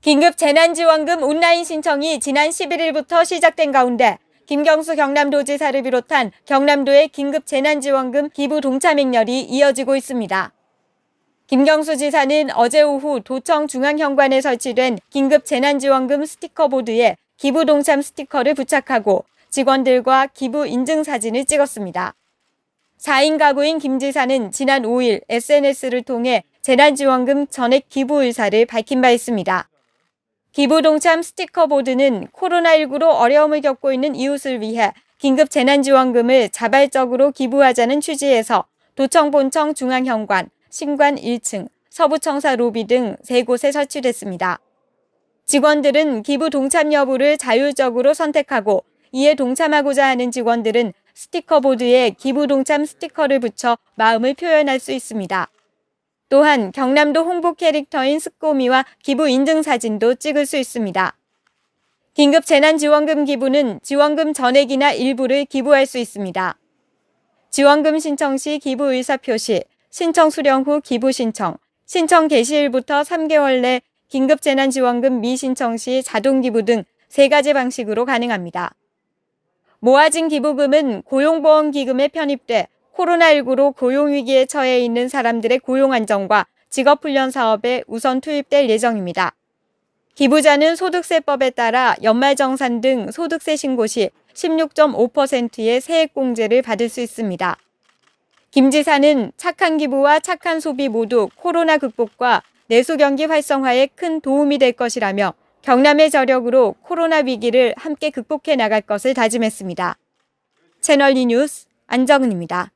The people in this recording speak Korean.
긴급 재난지원금 온라인 신청이 지난 11일부터 시작된 가운데 김경수 경남도지사를 비롯한 경남도의 긴급 재난지원금 기부 동참 행렬이 이어지고 있습니다. 김경수 지사는 어제 오후 도청 중앙현관에 설치된 긴급 재난지원금 스티커 보드에 기부 동참 스티커를 부착하고 직원들과 기부 인증 사진을 찍었습니다. 4인 가구인 김 지사는 지난 5일 SNS를 통해 재난지원금 전액 기부 의사를 밝힌 바 있습니다. 기부 동참 스티커 보드는 코로나19로 어려움을 겪고 있는 이웃을 위해 긴급 재난지원금을 자발적으로 기부하자는 취지에서 도청 본청 중앙현관, 신관 1층, 서부청사 로비 등 세 곳에 설치됐습니다. 직원들은 기부 동참 여부를 자율적으로 선택하고 이에 동참하고자 하는 직원들은 스티커 보드에 기부 동참 스티커를 붙여 마음을 표현할 수 있습니다. 또한 경남도 홍보 캐릭터인 스꼬미와 기부 인증 사진도 찍을 수 있습니다. 긴급 재난지원금 기부는 지원금 전액이나 일부를 기부할 수 있습니다. 지원금 신청 시 기부 의사 표시, 신청 수령 후 기부 신청, 신청 개시일부터 3개월 내 긴급 재난지원금 미신청 시 자동 기부 등 세 가지 방식으로 가능합니다. 모아진 기부금은 고용보험기금에 편입돼 코로나19로 고용위기에 처해 있는 사람들의 고용 안정과 직업훈련 사업에 우선 투입될 예정입니다. 기부자는 소득세법에 따라 연말정산 등 소득세 신고 시 16.5%의 세액공제를 받을 수 있습니다. 김 지사는 착한 기부와 착한 소비 모두 코로나 극복과 내수 경기 활성화에 큰 도움이 될 것이라며 경남의 저력으로 코로나 위기를 함께 극복해 나갈 것을 다짐했습니다. 채널 E 뉴스 안정은입니다.